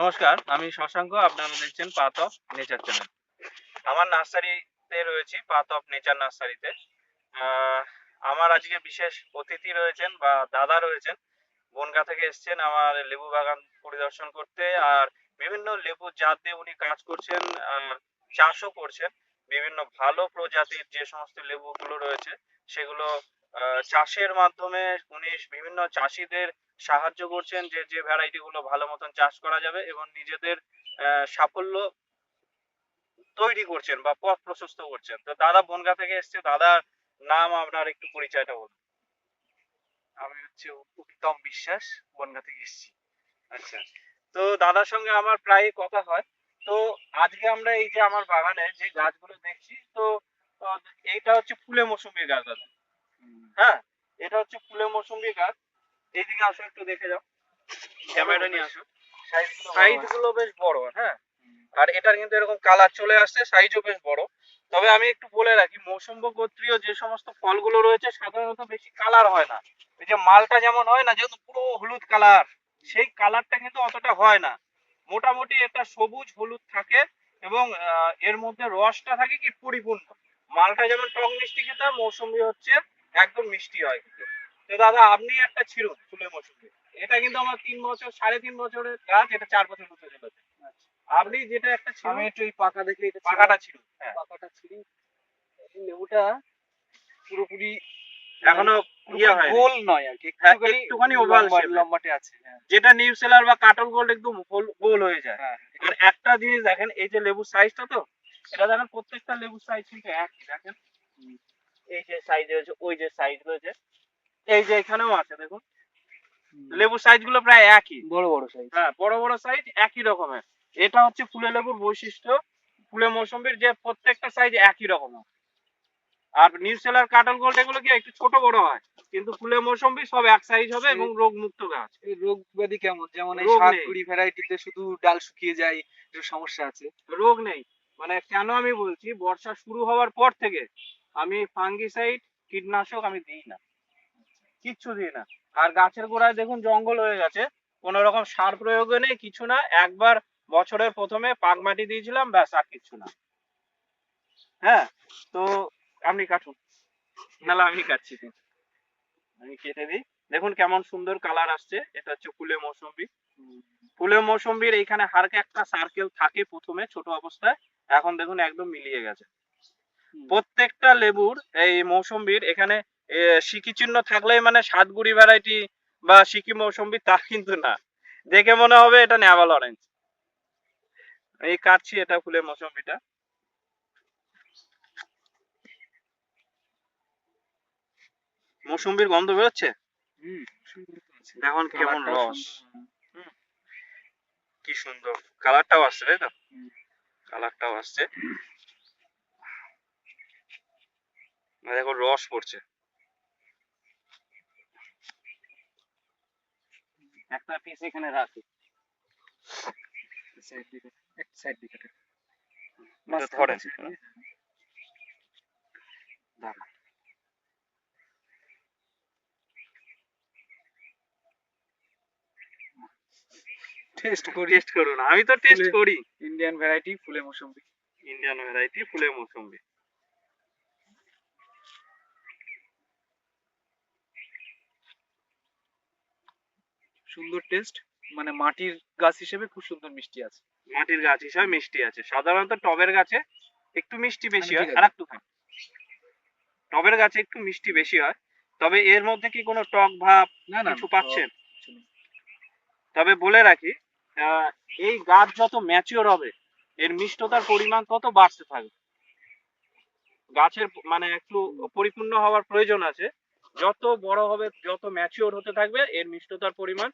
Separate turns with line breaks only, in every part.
নমস্কার, আমি শশাঙ্ক, আপনারা দেখছেন পাথ অফ নেচার চ্যানেল আমার নার্সারিতে রয়েছি পাথ অফ নেচার নার্সারিতে। আমার আজকে বিশেষ অতিথি রয়েছেন বা দাদা রয়েছেন। বনগা থেকে এসেছেন আমার লেবু বাগান পরিদর্শন করতে আর বিভিন্ন লেবু জাত দিয়ে উনি কাজ করছেন চাষও করছেন। বিভিন্ন ভালো প্রজাতির যে সমস্ত লেবুগুলো রয়েছে, সেগুলো চাষের মাধ্যমে উনি বিভিন্ন চাষিদের সাহায্য করছেন যে যে ভ্যারাইটি গুলো ভালো মতন চাষ করা যাবে এবং নিজেদের সাফল্য তৈরি করছেন বা পথ প্রশস্ত করছেন। তো দাদা বনগা থেকে এসছে। দাদার নাম আপনার একটু পরিচয়টা বলুন।
আমি হচ্ছে উত্তম বিশ্বাস বনগা থেকে এসেছি।
আচ্ছা। তো দাদার সঙ্গে আমার প্রায় কথা হয়। তো আজকে আমরা এই যে আমার বাগানে যে গাছগুলো দেখছি তো এইটা হচ্ছে ফুলে মৌসুমী গাছ দাদা। হ্যাঁ এটা হচ্ছে ফুলে মৌসুমী গাছ। এইদিকে আসো, একটু দেখে যাও। ক্যামেরা নিয়ে আসো। সাইজগুলো বেশ বড় হ্যাঁ। আর এটার কিন্তু এরকম কালার চলে আসছে, সাইজও বেশ বড়। তবে আমি একটু বলে রাখি মৌসুম্ব গোত্রীয় যে সমস্ত ফলগুলো রয়েছে, সাধারণত বেশি কালার হয় না। এই যে মালটা যেমন হয় না, যেহেতু পুরো হলুদ কালার, সেই কালারটা কিন্তু অতটা হয় না। মোটামুটি একটা সবুজ হলুদ থাকে এবং এর মধ্যে রসটা থাকে কি পরিপূর্ণ। মালটা যেমন টক মিষ্টি খেতে মৌসুম্বি হচ্ছে একদম মিষ্টি হয় কিন্তু। তো দাদা আপনি একটা ছিড়ুন ফুলের মৌসুম্বি এটা কিন্তু আমার তিন বছর সাড়ে তিন বছরের গাছ এটা চার বছর হতে চলেছে আপনি যেটা একটা ছিড়ুন
একটু এই পাকা দেখে এটা
পাকাটা ছিড়ুন হ্যাঁ।
পাকাটা ছিঁড়ি এই লেবুটা পুরোপুরি
এখনও ইয়ে হয়
গোল নয় আর কি
হ্যাঁ,
একটুখানি
oval
লম্বা- লম্বাটে আছে হ্যাঁ।
যেটা নিউ সেলার বা কাটল গোল্ড একদম গোল- গোল হয়ে যায়। আর একটা জিনিস দেখেন এই যে লেবুর সাইজটা তো এটা দেখেন প্রত্যেকটা লেবুর সাইজ কিন্তু একই দেখেন। এই যে সাইজ রয়েছে ওই যে সাইজ রয়েছে। এই যে এখানেও আছে দেখুন। লেবুর সাইজগুলো প্রায় একই।
বড় বড় সাইজ
হ্যাঁ বড় বড় সাইজ একই রকমের। এটা হচ্ছে ফুলে লেবুর বৈশিষ্ট্য। ফুলে মৌসুম্বির যে প্রত্যেকটা সাইজ একই রকম আর নিউ সেলার কাটল গোল্ড এগুলো কি একটু ছোট বড় হয়? কিন্তু ফুলে মৌসুম্বি সব এক সাইজ হবে এবং রোগ মুক্ত গাছ।
এই রোগ ব্যাধি কেমন? যেমন এই কুড়ি ভ্যারাইটিতে শুধু ডাল শুকিয়ে যায় একটু সমস্যা আছে।
রোগ নেই। মানে কেন আমি বলছি বর্ষা শুরু হওয়ার পর থেকে আমি ফাঙ্গিসাইড, কীটনাশক আমি দিই না। কিচ্ছু দিই না। আর গাছের গোড়ায় দেখুন জঙ্গল হয়ে গেছে। কোনো রকম সার প্রয়োগে নেই, কিছু না। একবার বছরের প্রথমে পাক মাটি দিয়েছিলাম, ব্যাস, আর কিচ্ছু না। হ্যাঁ তো আপনি কাটুন। নাহলে আমি কাটছি। আমি কেটে দিই। দেখুন কেমন সুন্দর কালার আসছে। এটা হচ্ছে ফুলে মৌসুম্বি। ফুলে মৌসুম্বির এইখানে হালকা একটা সার্কেল থাকে প্রথমে, ছোট অবস্থায়। এখন দেখুন একদম মিলিয়ে গেছে। প্রত্যেকটা লেবুর এই মৌসুম্বির এখানে সিকি চিহ্ন থাকলেই মানে সাতগুড়ি ভ্যারাইটি বা সিকি মৌসুম্বি তা কিন্তু না। দেখে মনে হবে এটা নেভাল অরেঞ্জ এই কাটছি এটা ফুলের মৌসুম্বিটা। মৌসুম্বির গন্ধ বেরোচ্ছে? দেখুন কেমন রস। কি সুন্দর। কালারটাও আসছে তাই তো? কালারটাও আসছে আর দেখো রস পড়ছে। একটা পিস এখানে রাখি।
সাইড দিকে
ধরেন। দাঁড়ান।
টেস্ট করি।
টেস্ট করুন। আমি তো টেস্ট করি।
ইন্ডিয়ান ভ্যারাইটি ফুলে মৌসুম্বি।
ইন্ডিয়ান ভ্যারাইটি ফুলের মৌসুম্বি।
সুন্দর টেস্ট মানে মাটির গাছ হিসেবে খুব সুন্দর মিষ্টি আছে।
মাটির গাছ হিসাবে মিষ্টি আছে। সাধারণত টবের গাছে একটু মিষ্টি বেশি হয় আর একটু টবের গাছে একটু মিষ্টি বেশি হয় তবে এর মধ্যে কি কোনো টক ভাব
না না
কিছু পাচ্ছেন? তবে বলে রাখি এই গাছ যত ম্যাচিওর হবে এর মিষ্টতার পরিমাণ তত বাড়তে থাকবে। গাছের মানে একটু পরিপূর্ণ হওয়ার প্রয়োজন আছে যত বড় হবে, যত ম্যাচিওর হতে থাকবে, এর মিষ্টতার পরিমাণ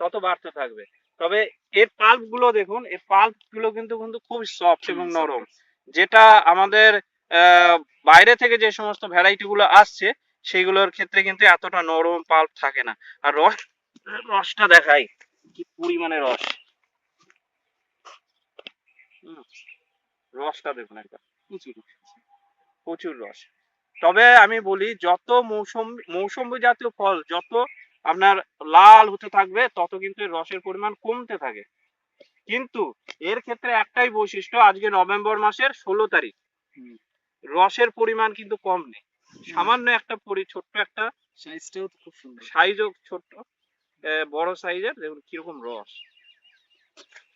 তত বাড়তে থাকবে। তবে এর পাল্পগুলো দেখুন, এর পাল্পগুলো কিন্তু কিন্তু খুব সফট এবং নরম। যেটা আমাদের বাইরে থেকে যে সমস্ত ভ্যারাইটি গুলো আসছে, সেগুলোর ক্ষেত্রে কিন্তু এতটা নরম পাল্প থাকে না। আর রস, রসটা দেখাই, কি পরিমাণে রস। রসটা দেখুন একবার
প্রচুর
প্রচুর রস। তবে আমি বলি যত মৌসুম মৌসুম্বি জাতীয় ফল যত আপনার লাল হতে থাকবে তত কিন্তু এর রসের পরিমাণ কমতে থাকে। কিন্তু এর ক্ষেত্রে একটাই বৈশিষ্ট্য আজকে নভেম্বর মাসের ষোলো তারিখ। রসের পরিমাণ কিন্তু কম নেই। সামান্য একটা পরি ছোট্ট একটা
সাইজটাও খুব সুন্দর।
সাইজও ছোট্ট বড় সাইজের দেখুন কীরকম রস।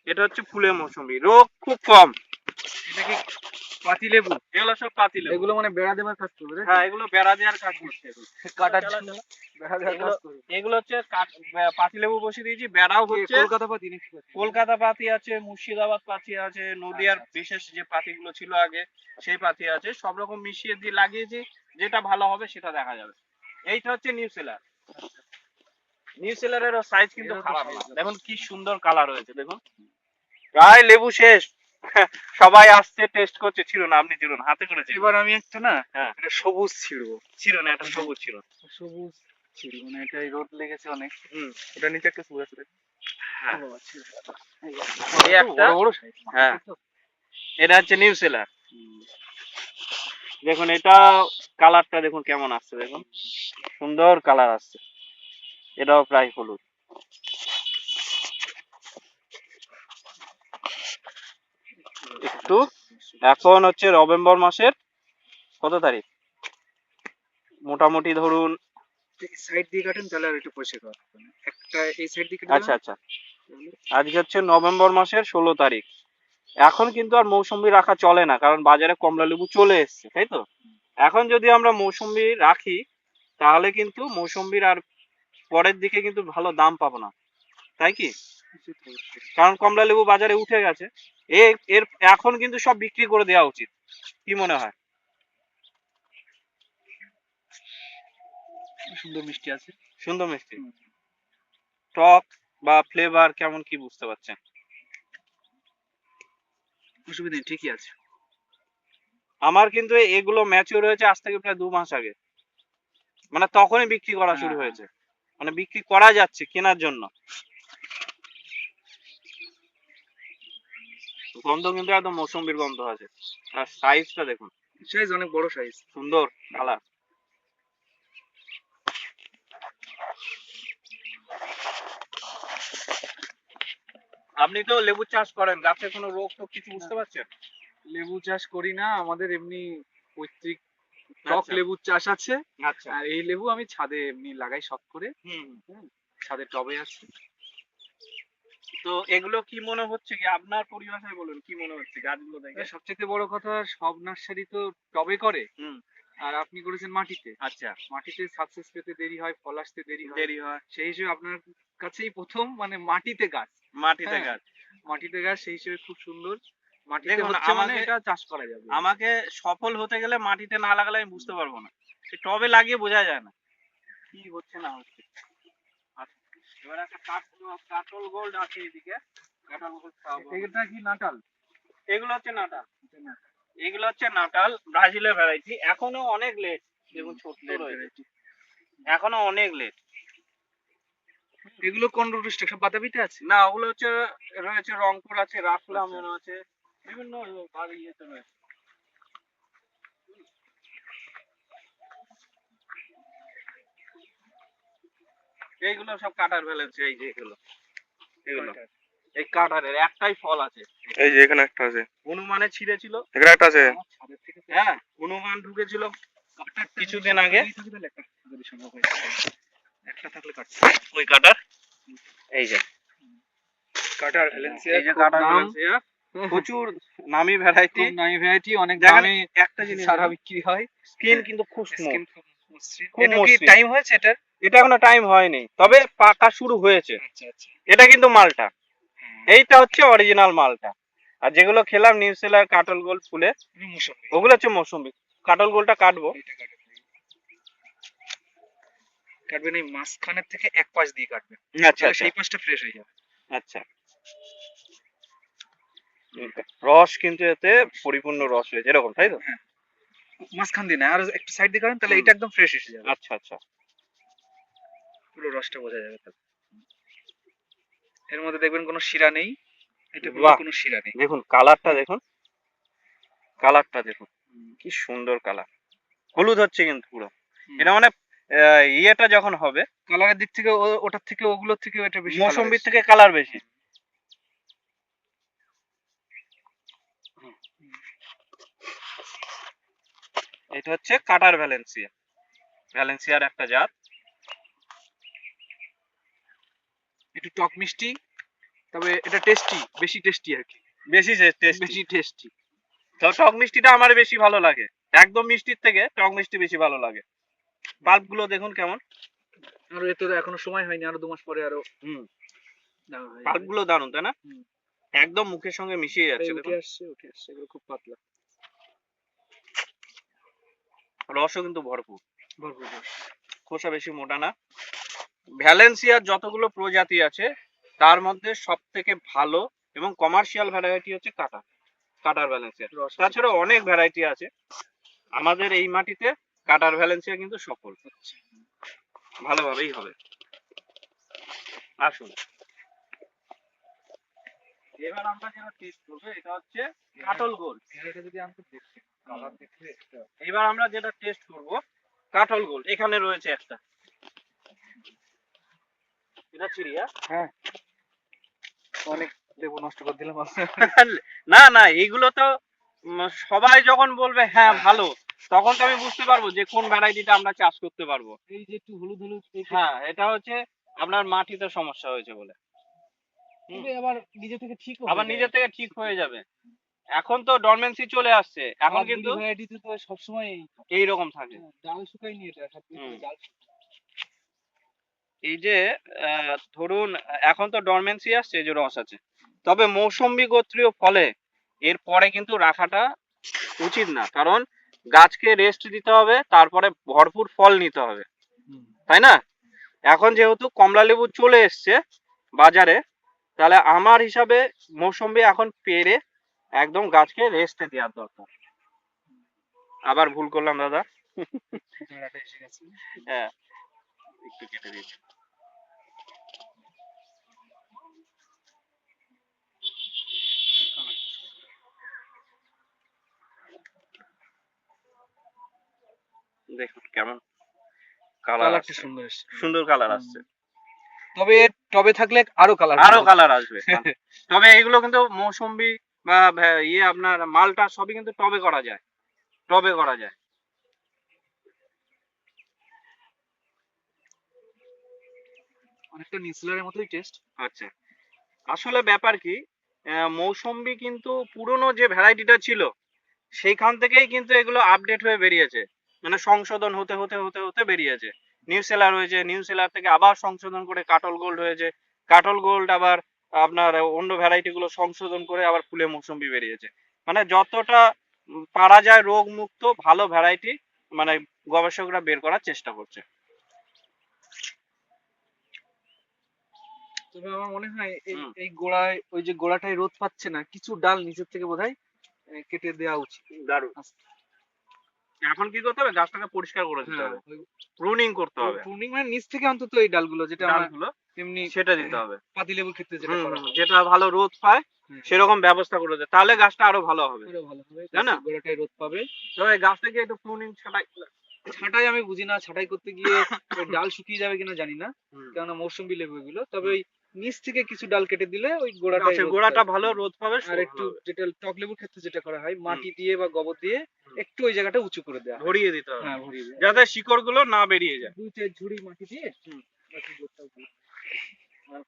এটা হচ্ছে ফুলের মৌসুমি রোগ খুব কম।
এটা কি পাতি লেবু
এগুলো সব
এগুলো মানে বেড়া দেবার কাজ করবে
হ্যাঁ এগুলো বেড়া দেওয়ার কাজ করছে।
কাটার জন্য? বেড়া দেওয়ার কাজ করবে।
এগুলো হচ্ছে পাতি লেবু বসিয়ে দিয়েছি বেড়াও হচ্ছে।
কলকাতা পাতি
কলকাতা পাতি আছে মুর্শিদাবাদ পাতি আছে নদিয়ার বিশেষ যে পাতিগুলো ছিল আগে সেই পাতি আছে। সব রকম মিশিয়ে দিয়ে লাগিয়েছি যেটা ভালো হবে সেটা দেখা যাবে। এইটা হচ্ছে নিউ সেলার। নিউ সেলারের সাইজ কিন্তু খারাপ না। দেখুন কি সুন্দর কালার হয়েছে দেখুন। প্রায় লেবু শেষ। সবাই আসছে টেস্ট করছে ছিল না আপনি ছিল না হাতে করেছে
এবার আমি একটা না
হ্যাঁ।
এটা সবুজ ছিড়বো
ছিল না একটা সবুজ ছিল।
সবুজ ছিড়বো না এটাই রোদ লেগেছে অনেক।
হুম
ওটা নিচে একটা আছে
হ্যাঁ।
বড়
হ্যাঁ। এটা হচ্ছে নিউ সেলার দেখুন এটা কালারটা দেখুন কেমন আসছে দেখুন। সুন্দর কালার আসছে। এটাও প্রায় হলুদ। একটু। এখন হচ্ছে নভেম্বর মাসের কত তারিখ? মোটামুটি ধরুন
সাইড দিয়ে কাটেন তাহলে আর একটু পরিষ্কার একটা এই সাইড দিয়ে
আচ্ছা আচ্ছা। আজকে হচ্ছে নভেম্বর মাসের ষোলো তারিখ। এখন কিন্তু আর মৌসুম্বি রাখা চলে না কারণ বাজারে কমলা লেবু চলে এসছে তাই তো? এখন যদি আমরা মৌসুম্বি রাখি তাহলে কিন্তু মৌসুম্বির আর পরের দিকে কিন্তু ভালো দাম পাবো না। তাই কি? কারণ কমলা লেবু বাজারে উঠে গেছে। এর এখন কিন্তু সব বিক্রি করে দেওয়া উচিত। কি মনে হয়?
সুন্দর মিষ্টি আছে।
সুন্দর মিষ্টি। টক বা ফ্লেভার কেমন কি বুঝতে পারছেন?
অসুবিধা নেই ঠিকই আছে।
আমার কিন্তু এগুলো ম্যাচিওর হয়েছে আজ থেকে প্রায় দু মাস আগে। মানে তখনই বিক্রি করা শুরু
হ্যাঁ।
হয়েছে। মানে বিক্রি করা যাচ্ছে কেনার জন্য। গন্ধ কিন্তু একদম মৌসুম্বির গন্ধ আছে। আর সাইজটা দেখুন।
সাইজ অনেক বড় সাইজ
সুন্দর কালার আপনি তো লেবু চাষ করেন গাছে কোনো রোগ টোগ কিছু বুঝতে পারছেন?
লেবু চাষ করি না আমাদের এমনি পৈতৃক টক
আচ্ছা।
লেবুর চাষ আছে।
আচ্ছা।
আর এই লেবু আমি ছাদে এমনি লাগাই শখ করে।
হুম
ছাদে টবে আছে।
তো এগুলো কি মনে হচ্ছে কি? আপনার পরিভাষায় বলুন কি মনে হচ্ছে গাছগুলো দেখে
সবচেয়ে বড় কথা সব নার্সারি তো টবে করে।
হুম।
আর আপনি করেছেন মাটিতে।
আচ্ছা।
মাটিতে সাকসেস পেতে দেরি হয় ফল আসতে দেরি হয়।
দেরি হয়।
সেই হিসেবে আপনার কাছেই প্রথম মানে মাটিতে গাছ।
মাটিতে
হ্যাঁ,
গাছ।
মাটিতে গাছ সেই হিসেবে খুব সুন্দর। মাটিতে হচ্ছে মানে এটা চাষ করা যাবে।
আমাকে সফল হতে গেলে মাটিতে না লাগালে আমি বুঝতে পারব না। টবে লাগিয়ে বোঝা যায় না। কি হচ্ছে না হচ্ছে। এবার একটা কাটল গোল্ড আছে এদিকে। কাটল গোল্ড
এটা কি নাটাল?
এগুলো হচ্ছে নাটাল। এগুলো হচ্ছে নাটাল। ব্রাজিলের ভ্যারাইটি এখনও অনেক লেট দেখুন রয়েছে। এখনও অনেক লেট
এগুলো কোন রুট স্টেশন বাতাবিতে আছে?
না ওগুলো হচ্ছে রয়েছে রংপুর আছে রাফলা মনে আছে বিভিন্ন ইয়েতে রয়েছে। এইগুলো সব কাটার ফেলেছে এই যে এগুলো এগুলো। এই কাটারের একটাই ফল আছে।
এই যে এখানে একটা আছে।
হনুমানে ছিঁড়েছিল।
এখানে একটা আছে।
তো
হ্যাঁ হনুমান ঢুকেছিল। কিছুদিন আগে।
একটা যদি সম্ভব হয়। একটা থাকলে কাটতে
ওই কাটার? এই যে।
কাটার
এই যে কাটার ভ্যালেন্সিয়া প্রচুর নামি ভ্যারাইটি।
নামি ভ্যারাইটি অনেক দামে
একটা জিনিস
সারা বিক্রি হয়।
স্কিন কিন্তু খুব স্মুথ
খুব কি
মসৃণ।
টাইম হয়েছে এটার?
এটা এখনও টাইম হয়নি। তবে পাকা শুরু হয়েছে।
আচ্ছা আচ্ছা।
এটা কিন্তু মালটা।
হ্যাঁ।
এইটা হচ্ছে অরিজিনাল মালটা। আর যেগুলো খেলাম নিউজিল্যান্ড কাটল গোল্ড ফুলে ওগুলো হচ্ছে মৌসুমি। কাটল গোলটা কাটবো।
কাটবেন কাটবেন এই মাঝখানের থেকে এক পাশ দিয়ে কাটবেন
আচ্ছা
সেই পাশটা ফ্রেশ হয়ে যাবে।
আচ্ছা। রস কিন্তু এতে পরিপূর্ণ রস হয়েছে। এরকম তাই তো?
মাঝখান দিয়ে না আর একটু সাইড দিয়ে কাটেন তাহলে এটা একদম ফ্রেশ এসে যাবে।
আচ্ছা আচ্ছা।
পুরো রসটা বোঝা যাবে এর মধ্যে দেখবেন কোনো শিরা নেই এটা কোনো শিরা নেই।
দেখুন কালারটা দেখুন। কালারটা দেখুন কি সুন্দর কালার। হলুদ হচ্ছে কিন্তু পুরো। এটা মানে ইয়েটা যখন হবে
কালারের দিক থেকে ওটার থেকে ওগুলোর থেকে এটা বেশি
মৌসুম্বির থেকে কালার বেশি। এটা হচ্ছে কাটার ভ্যালেন্সিয়া। ভ্যালেন্সিয়ার একটা জাত।
একটু টক মিষ্টি তবে এটা টেস্টি বেশি টেস্টি আর কি।
বেশি টেস্টি
বেশি টেস্টি
তো টক মিষ্টিটা আমার বেশি ভালো লাগে। একদম মিষ্টির থেকে টক মিষ্টি বেশি ভালো লাগে। বাল্বগুলো দেখুন কেমন।
আরও এত এখনও সময় হয়নি আরও দু মাস পরে আরও
হুম।
দেওয়া হয়ে
বাল্বগুলো দারুণ তাই না? একদম মুখের সঙ্গে মিশিয়ে যাচ্ছে
উঠে আসছে উঠে আসছে এগুলো খুব পাতলা।
রসও কিন্তু ভরপুর।
ভরপুর রস।
খোসা বেশি মোটা না। ভ্যালেন্সিয়ার যতগুলো প্রজাতি আছে তার মধ্যে সব থেকে ভালো এবং কমার্শিয়াল ভ্যারাইটি হচ্ছে কাটা কাটার ভ্যালেন্সিয়া তাছাড়া অনেক ভ্যারাইটি আছে। আমাদের এই মাটিতে কাটার ভ্যালেন্সিয়া কিন্তু সফল। ভালোভাবেই হবে। আসুন। এবার আমরা যেটা টেস্ট করব এটা হচ্ছে কাটল গোল।
এটা যদি আনতে দেখছি কালার দেখলে এটা-
এবার আমরা যেটা টেস্ট করব কাটল গোল। এখানে রয়েছে একটা। এটা চিড়িয়া?
হ্যাঁ। অনেক নষ্ট করে দিলাম
না না এইগুলো তো সবাই যখন বলবে হ্যাঁ ভালো তখন তো আমি বুঝতে পারব যে কোন ভ্যারাইটিটা আমরা চাষ করতে পারব।
এই যে একটু হলুদ হলুদ
হ্যাঁ এটা হচ্ছে আপনার মাটিতে সমস্যা হয়েছে বলে।
আবার নিজে থেকে ঠিক
আবার নিজে থেকে ঠিক হয়ে যাবে। এখন তো ডরমেন্সি চলে আসছে। এখন কিন্তু
ভ্যারাইটিতে তো সবসময় এই
এই রকম থাকে
ডাল শুকায়নি এটা ডাল
এই যে ধরুন এখন তো ডরমেন্সি আসছে এই যে রস আছে। তবে মৌসুম্বি গোত্রীয় ফলে এর পরে কিন্তু রাখাটা উচিত না। কারণ গাছকে রেস্ট দিতে হবে তারপরে ভরপুর ফল নিতে হবে। তাই না? এখন যেহেতু কমলা লেবু চলে এসছে বাজারে তাহলে আমার হিসাবে মৌসুম্বি এখন পেরে একদম গাছকে রেস্টে দেওয়ার দরকার। আবার ভুল করলাম দাদা। হ্যাঁ একটু কেটে দিয়েছি। দেখুন কেমন কালার
কালারটা সুন্দর এসছে।
সুন্দর কালার আসছে।
তবে টবে থাকলে আরও কালার
আরও কালার আসবে। তবে এগুলো কিন্তু মৌসুম্বি বা ইয়ে আপনার মালটা সবই কিন্তু টবে করা যায়। টবে করা যায়।
অনেকটা মতোই টেস্ট
আচ্ছা। আসলে ব্যাপার কি মৌসুম্বি কিন্তু পুরনো যে ভ্যারাইটিটা ছিল সেইখান থেকেই কিন্তু এগুলো আপডেট হয়ে বেরিয়েছে। মানে সংশোধন হতে হতে হতে হতে বেরিয়েছে। নিউ সেলার হয়েছে নিউ সেলার থেকে আবার সংশোধন করে কাটল গোল্ড হয়েছে। কাটল গোল্ড আবার আপনার অন্য ভ্যারাইটি গুলো সংশোধন করে আবার ফুলে মৌসুম্বি বেরিয়েছে। মানে যতটা পারা যায় রোগ মুক্ত ভালো ভ্যারাইটি মানে গবেষকরা বের করার চেষ্টা করছে।
তবে আমার মনে হয় এই এই গোড়ায় ওই যে গোড়াটাই রোদ পাচ্ছে না কিছু ডাল নিচের থেকে বোধহয় কেটে দেওয়া উচিত।
দারুণ। এখন কি করতে হবে? গাছটাকে পরিষ্কার করে দিতে হবে। প্রুনিং করতে হবে।
প্রুনিং মানে নিচ থেকে অন্তত এই ডালগুলো যেটা
ডালগুলো
এমনি
সেটা দিতে হবে।
পাতিলেবুর ক্ষেত্রে যেটা করা হয়।
যেটা ভালো রোদ পায় সেরকম ব্যবস্থা করে দেয়। তাহলে গাছটা আরও ভালো হবে।
আরও ভালো হবে।
তাই না?
গোড়াটায় রোদ পাবে।
তবে গাছটাকে একটু প্রুনিং ছাটাই
ছাঁটাই আমি বুঝি না। ছাঁটাই করতে গিয়ে ওই ডাল শুকিয়ে যাবে কিনা জানি না। কেননা মৌসুম্বি লেবু এগুলো তবে ওই নিচ থেকে কিছু ডাল কেটে দিলে ওই গোড়াটা
গোড়াটা ভালো রোদ পাবে
আর একটু যেটা টক লেবুর ক্ষেত্রে যেটা করা হয় মাটি দিয়ে বা গোবর দিয়ে। একটু ওই জায়গাটা উঁচু করে দেওয়া হয়।
ভরিয়ে দিতে হবে।
হ্যাঁ ভরিয়ে দেওয়া
যাতে শিকড়গুলো না বেরিয়ে যায়।
দুই চার ঝুড়ি মাটি দিয়ে।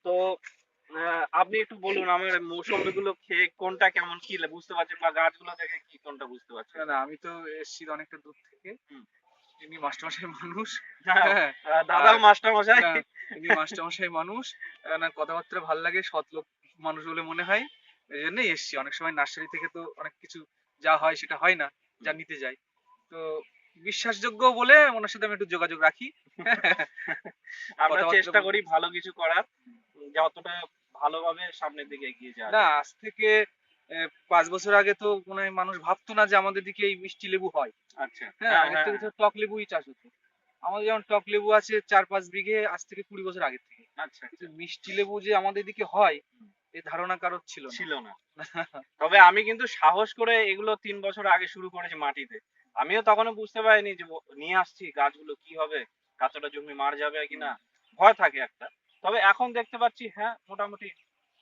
তো আপনি একটু বলুন আমার মৌসুমি গুলো খেয়ে কোনটা কেমন কি বুঝতে পারছেন? বা গাছগুলো দেখে কি কোনটা বুঝতে পারছেন?
না আমি তো এসেছি অনেকটা দূর থেকে। এমনি মাস্টারমশাই মানুষ।
হ্যাঁ,
হ্যাঁ।
আহ, দাদাও মাস্টার মশাই
না, এমনি মাস্টারমশাই মানুষ। না কথাবার্তা ভালো লাগে সৎ লোক মানুষ বলে মনে হয়। এই জন্যই এসছি। অনেক সময় নার্সারি থেকে তো অনেক কিছু যা হয় সেটা হয় না। যা নিতে যাই। তো বিশ্বাসযোগ্য বলে ওনার সাথে আমি একটু যোগাযোগ রাখি।
আমরা চেষ্টা করি ভালো কিছু করার যতটা ভালোভাবে সামনের দিকে এগিয়ে যাওয়া
না আজ থেকে পাঁচ বছর আগে তো মনে হয় মানুষ ভাবতো না যে আমাদের দিকে এই মিষ্টি লেবু হয়।
আচ্ছা।
হ্যাঁ
হ্যাঁ,
আগের থেকে তো টক লেবুই চাষ হতো। আমাদের যেমন টক লেবু আছে চার পাঁচ বিঘে আজ থেকে কুড়ি বছর আগে থেকে।
আচ্ছা।
কিন্তু মিষ্টি লেবু যে আমাদের দিকে হয় এই ধারণা কারোর ছিল
ছিল না। তবে আমি কিন্তু সাহস করে এগুলো তিন বছর আগে শুরু করেছি মাটিতে। আমিও তখনও বুঝতে পারিনি যে নিয়ে আসছি গাছগুলো কি হবে এতটা জমি মার যাবে কিনা। ভয় থাকে একটা। তবে এখন দেখতে পাচ্ছি হ্যাঁ মোটামুটি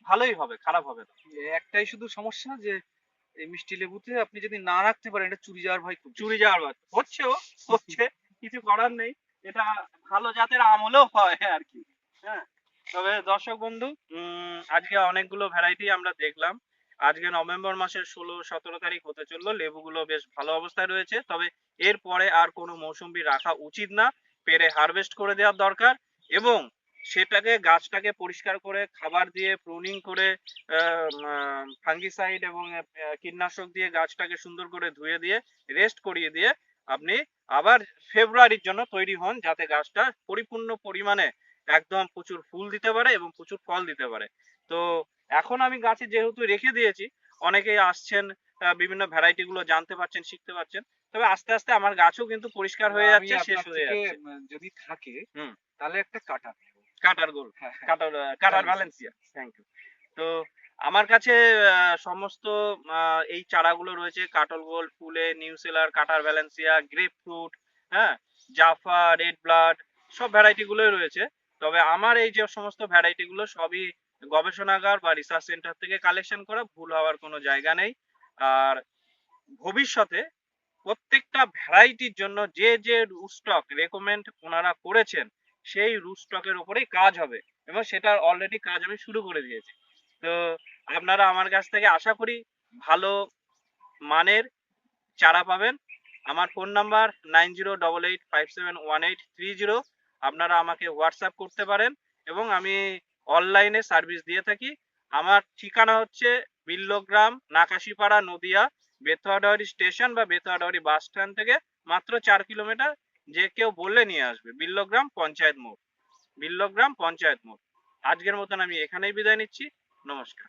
ভালোই হবে খারাপ হবে না।
একটাই শুধু সমস্যা যে এই মিষ্টি লেবুতে আপনি যদি না রাখতে পারেন এটা চুরি যাওয়ার ভয়
চুরি যাওয়ার বাদ হচ্ছেও হচ্ছে কিছু করার নেই। এটা ভালো জাতের আমলেও হয় আর কি। হ্যাঁ তবে দর্শক বন্ধু আজকে অনেকগুলো ভ্যারাইটি আমরা দেখলাম। আজকে নভেম্বর মাসের ষোলো, সতেরো তারিখ হতে চলল, লেবুগুলো বেশ ভালো অবস্থায় রয়েছে। তবে এরপরে আর কোনো মৌসুম্বি রাখা উচিত না। পেরে হারভেস্ট করে দেওয়ার দরকার এবং সেটাকে, গাছটাকে পরিষ্কার করে, খাবার দিয়ে প্রুনিং করে ফাঙ্গিসাইড এবং কীটনাশক দিয়ে গাছটাকে সুন্দর করে ধুয়ে দিয়ে রেস্ট করিয়ে দিয়ে আপনি আবার ফেব্রুয়ারির জন্য তৈরি হন, যাতে গাছটা পরিপূর্ণ পরিমাণে একদম প্রচুর ফুল দিতে পারে এবং প্রচুর ফল দিতে পারে। তো এখন আমি গাছে যেহেতু রেখে দিয়েছি অনেকেই আসছেন বিভিন্ন ভ্যারাইটি গুলো জানতে পারছেন শিখতে পারছেন তবে আস্তে আস্তে আমার গাছও কিন্তু পরিষ্কার হয়ে যাচ্ছে শেষ হয়ে যাচ্ছে।
যদি থাকে তাহলে একটা কাটা নেব।
কাটার গোল
হ্যাঁ, হ্যাঁ।
Cutter cutter Valencia thank you তো আমার কাছে সমস্ত আহ, এই চারাগুলো রয়েছে কাটল গোল ফুলে nucellar cutter Valencia grapefruit হ্যাঁ জাফা রেড ব্লাড সব ভ্যারাইটি গুলোই রয়েছে। তবে আমার এই যে সমস্ত ভ্যারাইটি গুলো সবই গবেষণাগার বা রিসার্চ সেন্টার থেকে কালেকশন করা ভুল হওয়ার কোনো জায়গা নেই। আর ভবিষ্যতে প্রত্যেকটা ভ্যারাইটির জন্য যে যে রুস্টক রেকমেন্ড ওনারা করেছেন, সেই রুস্টকের উপরেই কাজ হবে এবং সেটার অলরেডি কাজ আমি শুরু করে দিয়েছি। তো আপনারা আমার কাছ থেকে আশা করি ভালো মানের চারা পাবেন। আমার phone number nine zero double eight five seven one eight three zero আপনারা আমাকে হোয়াটসঅ্যাপ করতে পারেন এবং আমি অনলাইনে সার্ভিস দিয়ে থাকি। আমার ঠিকানা হচ্ছে বিল্লগ্রাম, নাকাশিপাড়া, নদিয়া বেথুয়াডাওয়ারি স্টেশন বা বেথুয়াডাওয়ারি বাস স্ট্যান্ড থেকে মাত্র চার কিলোমিটার। যে কেউ বললে নিয়ে আসবে। বিল্লগ্রাম পঞ্চায়েত মোড়। বিল্লগ্রাম পঞ্চায়েত মোড়। আজকের মতন আমি এখানেই বিদায় নিচ্ছি। নমস্কার।